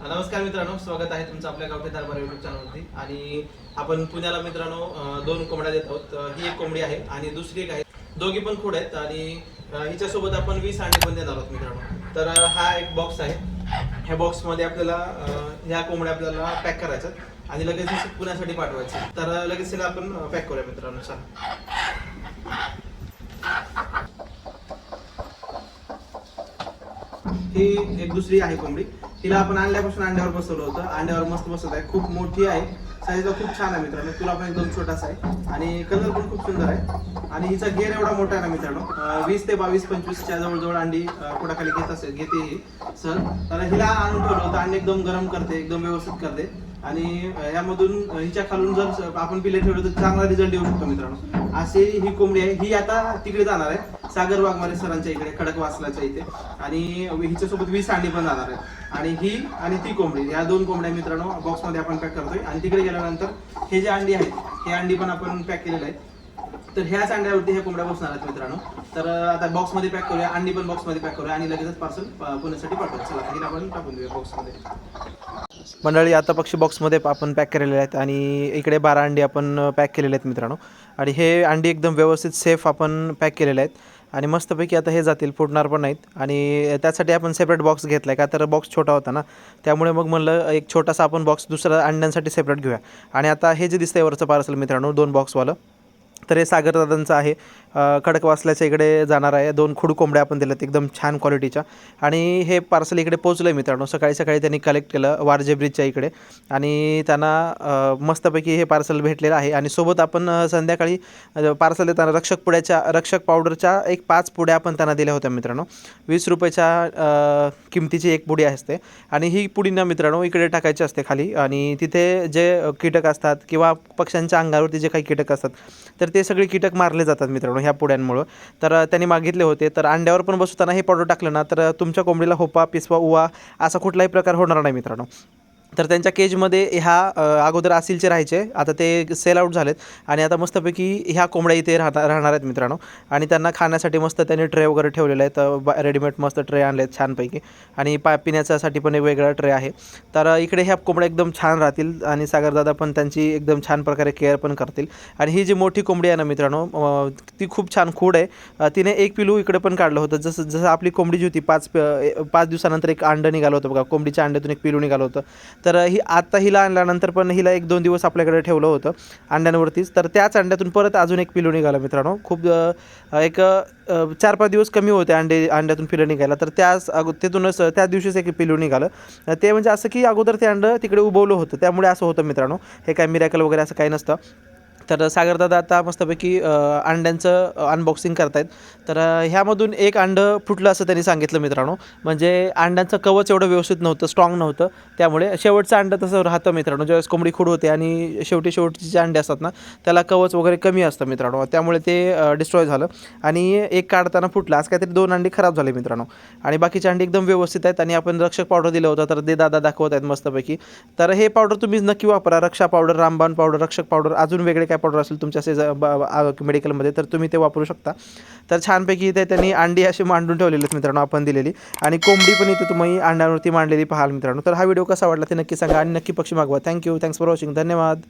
नमस्कार मित्रांनो स्वागत आहे तुमचं आपल्या गावठी दरबार युट्यूब चॅनलवरती आणि आपण पुण्याला मित्रांनो दोन कोंबड्या देत आहोत. ही एक कोंबडी आहे आणि दुसरी एक आहे. दोघी पण खोड आहेत आणि हिच्यासोबत आपण वीस अंडे पण देणार आहोत मित्रांनो. तर हा एक बॉक्स आहे. ह्या बॉक्समध्ये आपल्याला ह्या कोंबड्या आपल्याला पॅक करायच्यात आणि लगेच पुण्यासाठी पाठवायचे तर लगेच त्याला आपण पॅक करूया मित्रांनो. सर ही एक दुसरी आहे कोंबडी. तिला आपण आणल्यापासून अंड्यावर बसवलं होतं. अंड्यावर मस्त बसत आहे. खूप मोठी आहे. साईजला खूप छान आहे मित्रांनो. तुला पण एकदम छोटासा आहे. आणि कलर पण खूप सुंदर आहे. आणि हिचा गेअर एवढा मोठा आहे ना मित्रांनो. वीस ते बावीस पंचवीसच्या जवळजवळ अंडी अं, पोटाखाली घेत असेल घेते सर तर हिला आणून ठेवलं होतं. अंडी एकदम गरम करते एकदम व्यवस्थित करते. आणि यामधून हिच्या खालून जर आपण पिल्ले ठेवलं तर चांगला रिझल्ट येऊ शकतो मित्रांनो. अशी ही कोंबडी आहे. ही आता तिकडे जाणार आहे. सागर वाघमारे सरांच्या इकडे खडकवासलाच्या इथे. आणि हिच्यासोबत वीस अंडी पण जाणार आहे आणि ही आणि ती कोंबडी या दोन कोंबड्या मित्रांनो बॉक्समध्ये आपण पॅक करतोय. आणि तिकडे गेल्यानंतर हे जे अंडी आहेत हे अंडी पण आपण पॅक केलेले आहेत. तर ह्याच अंड्यावरती हे कोंबड्या बसणार आहेत मित्रांनो. तर आता बॉक्समध्ये पॅक करूया. अंडी पण बॉक्समध्ये पॅक करूया आणि लगेचच पार्सल पुण्यासाठी पाठवूया चला हिला आपण टाकून देऊया बॉक्समध्ये मंडळी आता पक्षी बॉक्समध्ये आपण पॅक केलेले आहेत आणि इकडे बारा अंडी आपण पॅक केलेले आहेत मित्रांनो. आणि हे अंडी एकदम व्यवस्थित सेफ आपण पॅक केलेले आहेत. आणि मस्तपैकी आता हे जातील फुटणार पण नाहीत. आणि त्यासाठी आपण सेपरेट बॉक्स घेतला आहे का? तर बॉक्स छोटा होता ना. त्यामुळे मग म्हणलं एक छोटासा आपण बॉक्स दुसरा अंड्यांसाठी सेपरेट घेऊया. आणि आता हे जे दिसतं आहे वरचं पार्सल मित्रांनो दोन बॉक्सवालं तर हे सागरदादांचं आहे. खडकवासल्याच्या इकडे जाणार आहे. दोन खुड कोंबड्या आपण दिल्यात एकदम छान क्वालिटीच्या आणि हे पार्सल इकडे पोचलं आहे मित्रांनो. सकाळी सकाळी त्यांनी कलेक्ट केलं वारजे ब्रिजच्या इकडे. आणि त्यांना मस्तपैकी हे पार्सल भेटलेलं आहे. आणि सोबत आपण संध्याकाळी पार्सल देताना रक्षक पुड्याच्या रक्षक पावडरच्या एक पाच पुड्या आपण त्यांना दिल्या होत्या मित्रांनो. वीस रुपयाच्या किमतीची एक पुडी असते. आणि ही पुडी ना मित्रांनो इकडे टाकायची असते खाली. आणि तिथे जे कीटक असतात किंवा पक्ष्यांच्या अंगावरती जे काही कीटक असतात तर ते सगळे कीटक मारले जातात मित्रांनो. ह्या पुड्यांमुळं तर त्यांनी मागितले होते. तर अंड्यावर पण बसवताना हे पावडर टाकलं ना तर तुमच्या कोंबडीला होपा पिसवा उवा असा कुठलाही प्रकार होणार नाही मित्रांनो. तर त्यांच्या केजमध्ये ह्या अगोदर आसिलचे राहायचे. आता ते सेल आउट झालेत. आणि आता मस्तपैकी ह्या कोंबड्या इथे राहता राहणार आहेत मित्रांनो. आणि त्यांना खाण्यासाठी मस्त त्यांनी ट्रे वगैरे ठेवलेले आहेत. रेडीमेड मस्त ट्रे आणले आहेत छानपैकी. आणि पा पिण्याच्यासाठी पण एक वेगळा ट्रे आहे. तर इकडे ह्या कोंबड्या एकदम छान राहतील. आणि सागरदादा पण त्यांची एकदम छान प्रकारे केअर पण करतील. आणि ही जी मोठी कोंबडी आहे ना मित्रांनो ती खूप छान खूड आहे. तिने एक पिलू इकडे पण काढलं होतं. जसं जसं आपली कोंबडी जी होती पाच पाच दिवसानंतर एक अंडं निघालं होतं बघा. कोंबडीच्या अंड्यातून एक पिलू निघालं होतं. तर ही आता हिला आणल्यानंतर पण हिला एक दोन दिवस आपल्याकडे ठेवलं होतं अंड्यांवरतीच. तर त्याच अंड्यातून परत अजून एक पिलू निघाला मित्रांनो. खूप एक चार पाच दिवस कमी होते अंडे अंड्यातून पिलं निघायला. तर त्याच अगो तिथूनच त्या दिवशीच एक पिलू निघालं. ते म्हणजे असं की अगोदर ते अंडं तिकडे उभवलं होतं. त्यामुळे असं होतं मित्रांनो. हे काय मिरॅकल वगैरे असं काही नसतं. तर सागरदादा आता मस्तपैकी अंड्यांचं अनबॉक्सिंग करतायत. तर ह्यामधून एक अंडं फुटलं असं त्यांनी सांगितलं मित्रांनो. म्हणजे अंड्यांचं कवच एवढं व्यवस्थित नव्हतं स्ट्रॉंग नव्हतं. त्यामुळे शेवटचं अंडं तसं राहतं मित्रांनो. ज्यावेळेस कोंबडी खुड होते आणि शेवटी शेवटचे जे अंडे असतात ना त्याला कवच वगैरे कमी असतं मित्रांनो. त्यामुळे ते डिस्ट्रॉय झालं. आणि एक काढताना फुटलं. आज काहीतरी दोन अंडी खराब झाले मित्रांनो. आणि बाकीचे अंडी एकदम व्यवस्थित आहेत आणि आपण रक्षक पावडर दिलं होतं तर ते दादा दाखवत आहेत मस्तपैकी. तर हे पावडर तुम्ही नक्की वापरा. रक्षा पावडर रामबाण पावडर रक्षक पावडर अजून वेगळे काय पावडर असेल तुमच्या असे मेडिकलमध्ये तर तुम्ही ते वापरू शकता. तर छानपैकी इथे त्यांनी अंडी अशी मांडून ठेवलेली आहेत मित्रांनो आपण दिलेली. आणि कोंबडी पण इथे तुम्ही अंड्यावरती मांडलेली पाहाल मित्रांनो. तर हा व्हिडिओ कसा वाटला ते नक्की सांगा आणि नक्की पक्षी मागवा. Thank you thanks for watching धन्यवाद.